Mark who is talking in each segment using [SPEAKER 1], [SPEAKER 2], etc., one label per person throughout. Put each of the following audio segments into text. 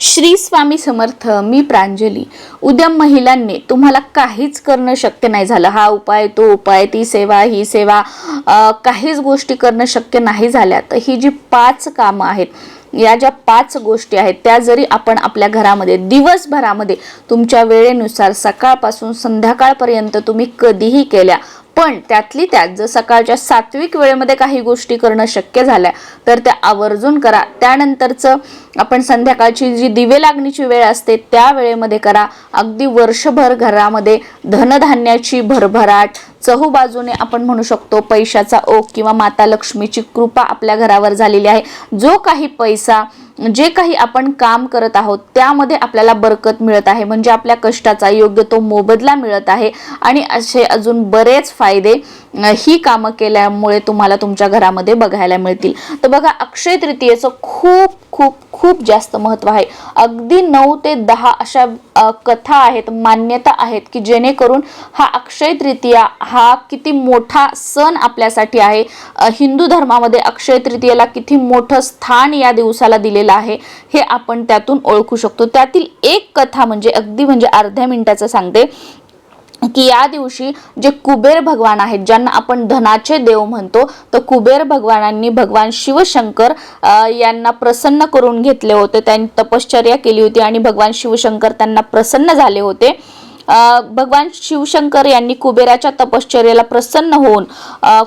[SPEAKER 1] श्री स्वामी समर्थ मी प्रांजली. उद्या महिलांनी तुम्हाला काहीच करणं शक्य नाही झालं. हा उपाय तो उपाय ती सेवा ही सेवा काहीच गोष्टी करणं शक्य नाही झाल्या. तर ही जी पाच कामं आहेत या ज्या पाच गोष्टी आहेत त्या जरी आपण आपल्या घरामध्ये दिवसभरामध्ये तुमच्या वेळेनुसार सकाळपासून संध्याकाळपर्यंत तुम्ही कधीही केल्या पण त्यातली त्यात जर सकाळच्या सात्विक वेळेमध्ये काही गोष्टी करणं शक्य झाल्या तर त्या आवर्जून करा. त्यानंतरचं आपण संध्याकाळची जी दिवे लागणीची वेळ असते त्या वेळेमध्ये करा. अगदी वर्षभर घरामध्ये धनधान्याची भरभराट चहूबाजूने आपण म्हणू शकतो पैशाचा ओघ किंवा माता लक्ष्मीची कृपा आपल्या घरावर झालेली आहे. जो काही पैसा जे काही आपण काम करत आहोत त्यामध्ये आपल्याला बरकत मिळत आहे. म्हणजे आपल्या कष्टाचा योग्य तो मोबदला मिळत आहे. आणि असे अजून बरेच फायदे ही कामं केल्यामुळे तुम्हाला तुमच्या घरामध्ये बघायला मिळतील. तर बघा अक्षय तृतीयेचं खूप खूप खूप जास्त महत्त्व आहे. अगदी नऊ ते दहा अशा कथा आहेत मान्यता आहेत की जेणेकरून हा अक्षय तृतीया हा किती मोठा सण आपल्यासाठी आहे. हिंदू धर्मामध्ये अक्षय तृतीयेला किती मोठं स्थान या दिवसाला दिलेलं आहे हे आपण त्यातून ओळखू शकतो. त्यातील एक कथा म्हणजे अगदी म्हणजे अर्ध्या मिनिटाचं सांगते. की या दिवशी जे कुबेर भगवान आहेत ज्यांना आपण धनाचे देव म्हणतो तर कुबेर भगवानांनी भगवान शिवशंकर यांना प्रसन्न करून घेतले होते. त्यांनी तपश्चर्या केली होती आणि भगवान शिवशंकर त्यांना प्रसन्न झाले होते. भगवान शिवशंकर यांनी कुबेराच्या तपश्चर्याला प्रसन्न होऊन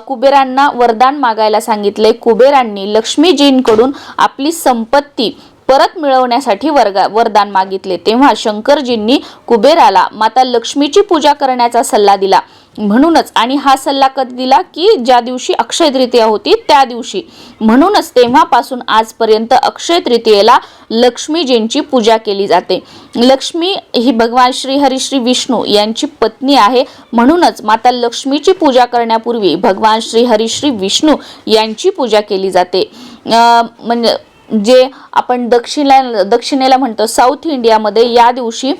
[SPEAKER 1] कुबेरांना वरदान मागायला सांगितले. कुबेरांनी लक्ष्मीजींकडून आपली संपत्ती परत मिळवण्यासाठी वर्गा वरदान मागितले. तेव्हा शंकरजींनी कुबेराला माता लक्ष्मीची पूजा करण्याचा सल्ला दिला. म्हणूनच आणि हा सल्ला कधी दिला? की ज्या दिवशी अक्षय तृतीया होती त्या दिवशी. म्हणूनच तेव्हापासून आजपर्यंत अक्षय तृतीयेला लक्ष्मीजींची पूजा केली जाते. लक्ष्मी ही भगवान श्री हरी श्री विष्णू यांची पत्नी आहे. म्हणूनच माता लक्ष्मीची पूजा करण्यापूर्वी भगवान श्री हरी श्री विष्णू यांची पूजा केली जाते. म्हणजे जे आपण दक्षिणेला दक्षिणेला म्हणतो साऊथ इंडियामध्ये या दिवशी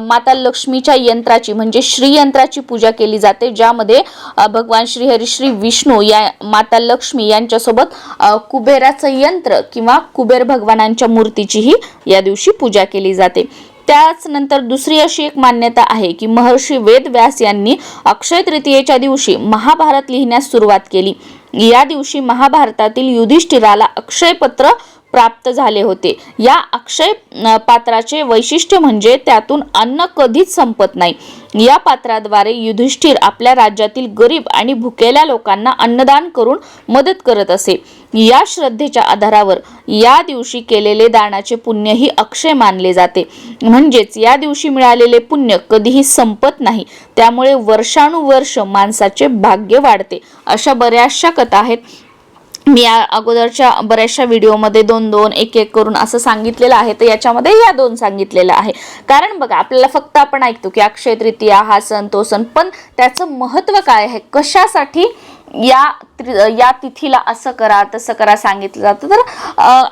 [SPEAKER 1] माता लक्ष्मीच्या यंत्राची म्हणजे श्रीयंत्राची पूजा केली जाते ज्यामध्ये भगवान श्री हरी श्री विष्णू या माता लक्ष्मी यांच्यासोबत कुबेराचं यंत्र किंवा कुबेर भगवानांच्या मूर्तीचीही या दिवशी पूजा केली जाते. त्याच नंतर दुसरी अशी एक मान्यता आहे की महर्षी वेदव्यास यांनी अक्षय तृतीयेच्या दिवशी महाभारत लिहिण्यास सुरुवात केली. या दिवशी महाभारतातील युधिष्ठिराला अक्षय पत्र प्राप्त झाले होते. या अक्षय पात्राचे वैशिष्ट्य म्हणजे त्यातून अन्न कधीच संपत नाही. या पात्राद्वारे युधिष्ठिर आपल्या राज्यातील गरीब आणि भुकेल्या लोकांना अन्नदान करून मदत करत असे. या श्रद्धेच्या आधारावर या दिवशी केलेले दानाचे पुण्य ही अक्षय मानले जाते. म्हणजेच या दिवशी मिळालेले पुण्य कधीही संपत नाही. त्यामुळे वर्षानुवर्ष माणसाचे भाग्य वाढते. अशा बऱ्याचशा कथा आहेत. मी या अगोदरच्या बऱ्याचशा व्हिडिओमध्ये दोन दोन एक एक करून असं सांगितलेलं आहे. तर याच्यामध्ये या दोन सांगितलेलं आहे. कारण बघा आपल्याला फक्त आपण ऐकतो की अक्षय तृतीया हा सण तो सण पण त्याचं महत्त्व काय आहे? कशासाठी या त्रि- या तिथीला असं करा तसं करा सांगितलं जातं. तर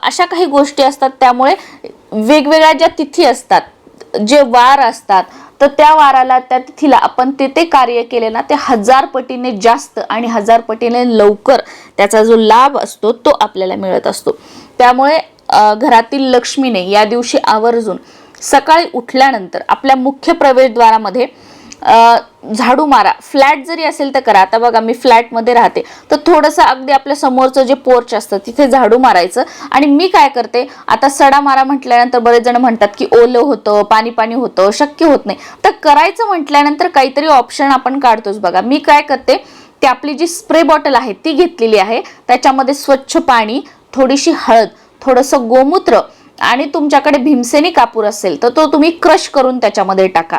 [SPEAKER 1] अशा काही गोष्टी असतात. त्यामुळे वेगवेगळ्या ज्या तिथी असतात जे वार असतात तर त्या वाराला त्या तिथीला आपण ते ते कार्य केले ना ते हजार पटीने जास्त आणि हजार पटीने लवकर त्याचा जो लाभ असतो तो आपल्याला मिळत असतो. त्यामुळे घरातील लक्ष्मीने या दिवशी आवर्जून सकाळी उठल्यानंतर आपल्या मुख्य प्रवेशद्वारामध्ये झाडू मारा. फ्लॅट जरी असेल तर करा. आता बघा मी फ्लॅटमध्ये राहते. तर थोडंसं अगदी आपल्या समोरचं जे पोर्च असतं तिथे झाडू मारायचं. आणि मी काय करते आता सडा मारा म्हटल्यानंतर बरेच जण म्हणतात की ओलं होतं पाणी पाणी होतं शक्य होत नाही. तर करायचं म्हटल्यानंतर काहीतरी ऑप्शन आपण काढतोच बघा. मी काय करते ती आपली जी स्प्रे बॉटल आहे ती घेतलेली आहे. त्याच्यामध्ये स्वच्छ पाणी थोडीशी हळद थोडंसं गोमूत्र आणि तुमच्याकडे भीमसेनी कापूर असेल तर तो तुम्ही क्रश करून त्याच्यामध्ये टाका.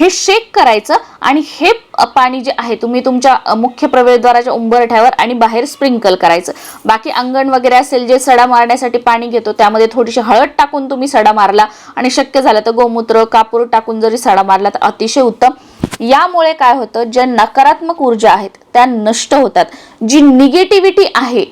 [SPEAKER 1] हे शेक करायचं आणि हे पाणी जे आहे तुम्ही तुमच्या मुख्य प्रवेशद्वाराच्या उंबरठ्यावर आणि बाहेर स्प्रिंकल करायचं. बाकी अंगण वगैरे असेल जे सडा मारण्यासाठी पाणी घेतो त्यामध्ये थोडीशी हळद टाकून तुम्ही सडा मारला आणि शक्य झालं तर गोमूत्र कापूर टाकून जरी सडा मारला तर अतिशय उत्तम. यामुळे काय होतं ज्या नकारात्मक ऊर्जा आहेत त्या नष्ट होतात. जी निगेटिव्हिटी आहे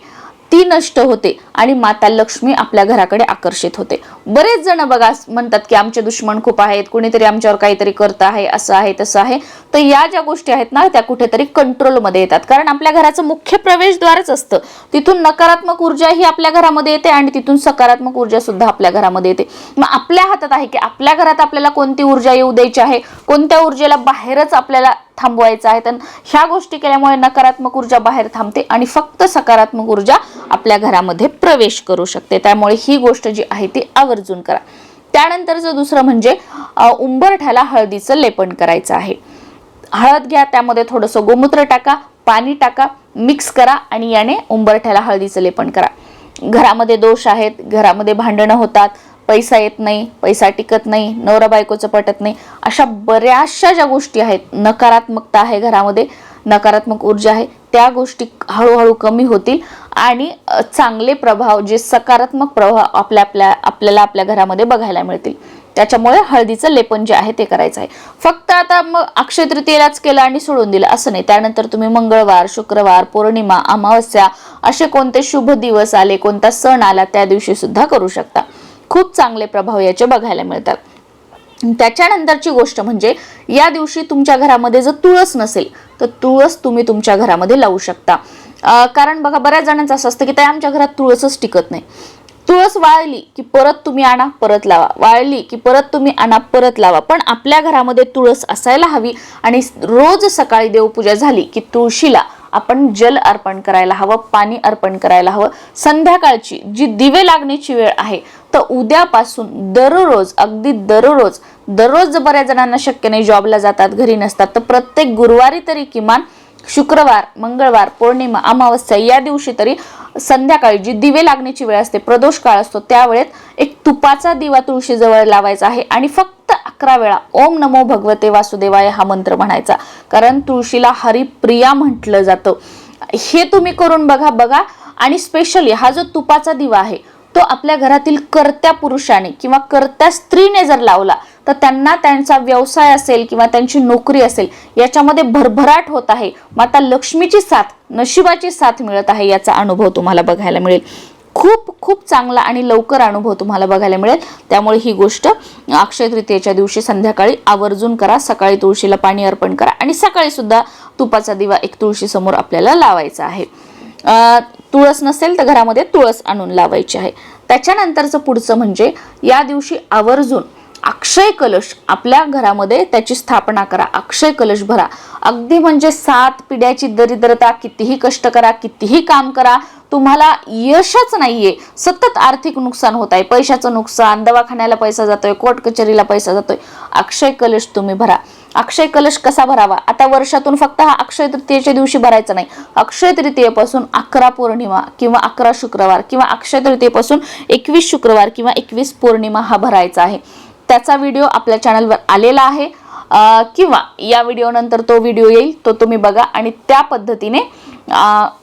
[SPEAKER 1] ती नष्ट होते आणि माता लक्ष्मी आपल्या घराकडे आकर्षित होते. बरेच जण बघा म्हणतात की आमचे दुश्मन खूप आहेत कुणीतरी आमच्यावर काहीतरी करत आहे असं आहे तसं आहे. तर या ज्या गोष्टी आहेत ना त्या कुठेतरी कंट्रोलमध्ये येतात. कारण आपल्या घराचं मुख्य प्रवेशद्वारच असतं. तिथून नकारात्मक ऊर्जा ही आपल्या घरामध्ये येते आणि तिथून सकारात्मक ऊर्जा सुद्धा आपल्या घरामध्ये येते. मग आपल्या हातात आहे की आपल्या घरात आपल्याला कोणती ऊर्जा येऊ द्यायची आहे? कोणत्या ऊर्जेला बाहेरच आपल्याला थांबवायचं आहे. तर ह्या गोष्टी केल्यामुळे नकारात्मक ऊर्जा बाहेर थांबते आणि फक्त सकारात्मक ऊर्जा आपल्या घरामध्ये प्रवेश करू शकते. त्यामुळे ही गोष्ट जी आहे ती आवर्जून करा. त्यानंतरचं दुसरं म्हणजे उंबरठ्याला हळदीचं लेपन करायचं आहे. हळद घ्या त्यामध्ये थोडंसं गोमूत्र टाका पाणी टाका मिक्स करा आणि याने उंबरठ्याला हळदीचं लेपन करा. घरामध्ये दोष आहेत घरामध्ये भांडणं होतात पैसा येत नाही पैसा टिकत नाही नवरा बायकोचं पटत नाही. अशा बऱ्याचशा ज्या गोष्टी आहेत नकारात्मकता आहे घरामध्ये नकारात्मक ऊर्जा आहे त्या गोष्टी हळूहळू कमी होतील आणि चांगले प्रभाव जे सकारात्मक प्रभाव आपल्या आपल्या आपल्याला आपल्या घरामध्ये बघायला मिळतील. त्याच्यामुळे हळदीचं लेपन जे आहे ते करायचं आहे. फक्त आता मग अक्षय तृतीयेलाच केलं आणि सोडून दिलं असं नाही. त्यानंतर तुम्ही मंगळवार शुक्रवार पौर्णिमा अमावस्या असे कोणते शुभ दिवस आले कोणता सण आला त्या दिवशी सुद्धा करू शकता. खूप चांगले प्रभाव याचे बघायला मिळतात. त्याच्यानंतरची गोष्ट म्हणजे या दिवशी तुमच्या घरामध्ये जर तुळस नसेल तर तुळस तुम्ही तुमच्या घरामध्ये लावू शकता. कारण बघा बऱ्याच जणांचं असं असतं की ते आमच्या घरात तुळसच टिकत नाही. तुळस वाळली की परत तुम्ही आणा परत लावा. वाळली की परत तुम्ही आणा परत लावा. पण आपल्या घरामध्ये तुळस असायला हवी आणि रोज सकाळी देवपूजा झाली की तुळशीला आपण जल अर्पण करायला हवं पाणी अर्पण करायला हवं. संध्याकाळची जी दिवे लागण्याची वेळ आहे तर उद्यापासून दररोज अगदी दररोज दररोज बऱ्याच जणांना शक्य नाही जॉबला जातात घरी नसतात तर प्रत्येक गुरुवारी तरी किमान शुक्रवार मंगळवार पौर्णिमा अमावस्या या दिवशी तरी संध्याकाळी जी दिवे लागण्याची वेळ असते प्रदोष काळ असतो त्यावेळेत एक तुपाचा दिवा तुळशीजवळ लावायचा आहे आणि फक्त अकरा वेळा ओम नमो भगवते वासुदेवाय हा मंत्र म्हणायचा. कारण तुळशीला हरिप्रिया म्हटलं जातं. हे तुम्ही करून बघा बघा. आणि स्पेशली हा जो तुपाचा दिवा आहे तो आपल्या घरातील कर्त्या पुरुषाने किंवा कर्त्या स्त्रीने जर लावला तर त्यांना त्यांचा व्यवसाय असेल किंवा त्यांची नोकरी असेल याच्यामध्ये भरभराट होत आहे. माता लक्ष्मीची साथ नशिबाची साथ मिळत आहे याचा अनुभव तुम्हाला बघायला मिळेल. खूप खूप चांगला आणि लवकर अनुभव तुम्हाला बघायला मिळेल. त्यामुळे ही गोष्ट अक्षय तृतीयेच्या दिवशी संध्याकाळी आवर्जून करा. सकाळी तुळशीला पाणी अर्पण करा आणि सकाळी सुद्धा तुपाचा दिवा एक तुळशी समोर आपल्याला लावायचा आहे. तुळस नसेल तर घरामध्ये तुळस आणून लावायची आहे. त्याच्यानंतरचं पुढचं म्हणजे या दिवशी आवर्जून अक्षय कलश आपल्या घरामध्ये त्याची स्थापना करा. अक्षय कलश भरा. अगदी म्हणजे सात पिढ्याची दरिद्रता कितीही कष्ट करा कितीही काम करा तुम्हाला यशच नाहीये. सतत आर्थिक नुकसान होत आहे. पैशाचं नुकसान दवाखान्याला पैसा जातोय कोर्ट कचेरीला पैसा जातोय. अक्षय कलश तुम्ही भरा. अक्षय कलश कसा भरावा? आता वर्षातून फक्त हा अक्षय तृतीयेच्या दिवशी भरायचा नाही. अक्षय तृतीयेपासून अकरा पौर्णिमा किंवा अकरा शुक्रवार किंवा अक्षय तृतीयेपासून एकवीस शुक्रवार किंवा एकवीस पौर्णिमा हा भरायचा आहे. त्याचा व्हिडिओ आपल्या चॅनलवर आलेला आहे. किंवा या व्हिडिओनंतर तो व्हिडिओ येईल तो तुम्ही बघा आणि त्या पद्धतीने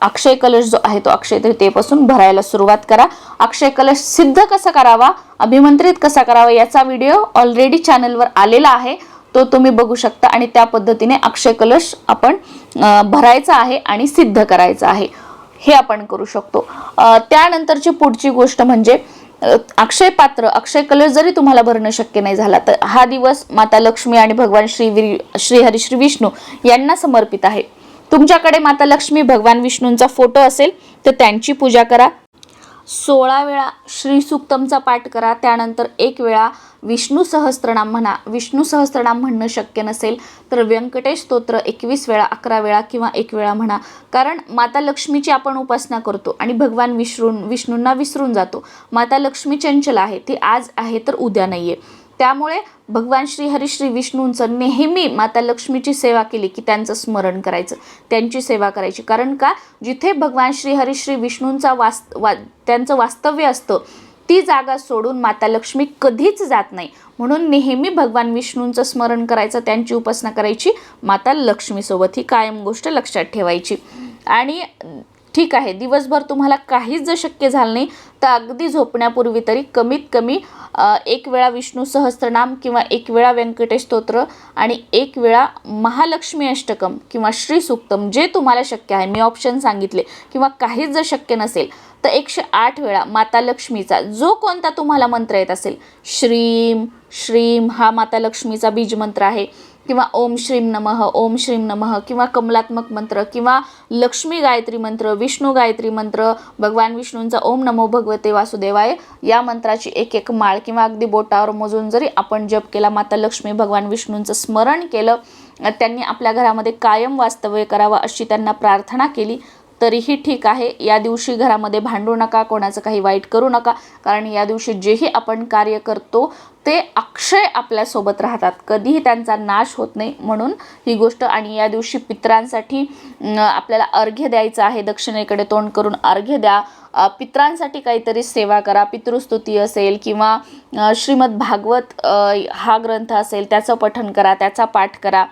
[SPEAKER 1] अक्षय कलश जो आहे तो अक्षय तृतीयेपासून भरायला सुरुवात करा. अक्षय कलश सिद्ध कसा करावा? अभिमंत्रित कसा करावा? याचा व्हिडिओ ऑलरेडी चॅनलवर आलेला आहे. तो तुम्ही बघू शकता आणि त्या पद्धतीने अक्षय कलश आपण भरायचा आहे आणि सिद्ध करायचा आहे. हे आपण करू शकतो. त्यानंतरची पुढची गोष्ट म्हणजे अक्षय पात्र अक्षय कलश जरी तुम्हाला भरणं शक्य नाही झाला तर हा दिवस माता लक्ष्मी आणि भगवान श्री श्रीहरी श्री विष्णू यांना समर्पित आहे. तुमच्याकडे माता लक्ष्मी भगवान विष्णूंचा फोटो असेल तर त्यांची पूजा करा. सोळा वेळा श्री सुक्तमचा पाठ करा त्यानंतर एक वेळा विष्णू सहस्त्रनाम म्हणा. विष्णू सहस्त्रनाम म्हणणं शक्य नसेल तर व्यंकटेश स्तोत्र एकवीस वेळा अकरा वेळा किंवा एक वेळा म्हणा. कारण माता लक्ष्मीची आपण उपासना करतो आणि भगवान विसरून विष्णूंना विसरून जातो. माता लक्ष्मी चंचल आहे ती आज आहे तर उद्या नाही आहे त्यामुळे भगवान श्री हरी श्री विष्णूंचं नेहमी माता लक्ष्मीची सेवा केली की त्यांचं स्मरण करायचं त्यांची सेवा करायची. कारण का? जिथे भगवान श्री हरी श्री विष्णूंचा वास वा त्यांचं वास्तव्य असतं ती जागा सोडून माता लक्ष्मी कधीच जात नाही. म्हणून नेहमी भगवान विष्णूंचं स्मरण करायचं त्यांची उपासना करायची माता लक्ष्मीसोबत ही कायम गोष्ट लक्षात ठेवायची. आणि ठीक आहे दिवसभर तुम्हाला काहीच जर शक्य झालं नाही तर अगदी झोपण्यापूर्वी तरी कमीत कमी एक वेळा विष्णू सहस्त्रनाम किंवा एक वेळा व्यंकटेश स्तोत्र आणि एक वेळा महालक्ष्मी अष्टकम किंवा श्री सुक्तम जे तुम्हाला शक्य आहे. मी ऑप्शन सांगितले किंवा काहीच जर शक्य नसेल तर एकशे आठ वेळा माता लक्ष्मीचा जो कोणता तुम्हाला मंत्र येत असेल श्रीम श्रीम हा माता लक्ष्मीचा बीजमंत्र आहे. किंवा ओम श्रीम नमः ओम श्रीम नमः किंवा कमलात्मक मंत्र किंवा लक्ष्मी गायत्री मंत्र विष्णू गायत्री मंत्र भगवान विष्णूंचा ओम नमो भगवते वासुदेवाय या मंत्राची एक एक माळ किंवा अगदी बोटावर मोजून जरी आपण जप केला माता लक्ष्मी भगवान विष्णूंचं स्मरण केलं त्यांनी आपल्या घरामध्ये कायम वास्तव्य करावं अशी त्यांना प्रार्थना केली तरीही ठीक आहे. या दिवशी घरामध्ये भांडू नका कोणाचं काही वाईट करू नका. कारण या दिवशी जेही आपण कार्य करतो ते अक्षय आपल्यासोबत राहतात. कधीही त्यांचा नाश होत नाही म्हणून ही गोष्ट आणि या दिवशी पितरांसाठी आपल्याला अर्घ्य द्यायचं आहे. दक्षिणेकडे तोंड करून अर्घ्य द्या. पित्रांसाठी पितरांसाठी काहीतरी सेवा करा. पितृस्तुती असेल किंवा श्रीमद भागवत हा ग्रंथ असेल त्याचं पठण करा त्याचा पाठ करा.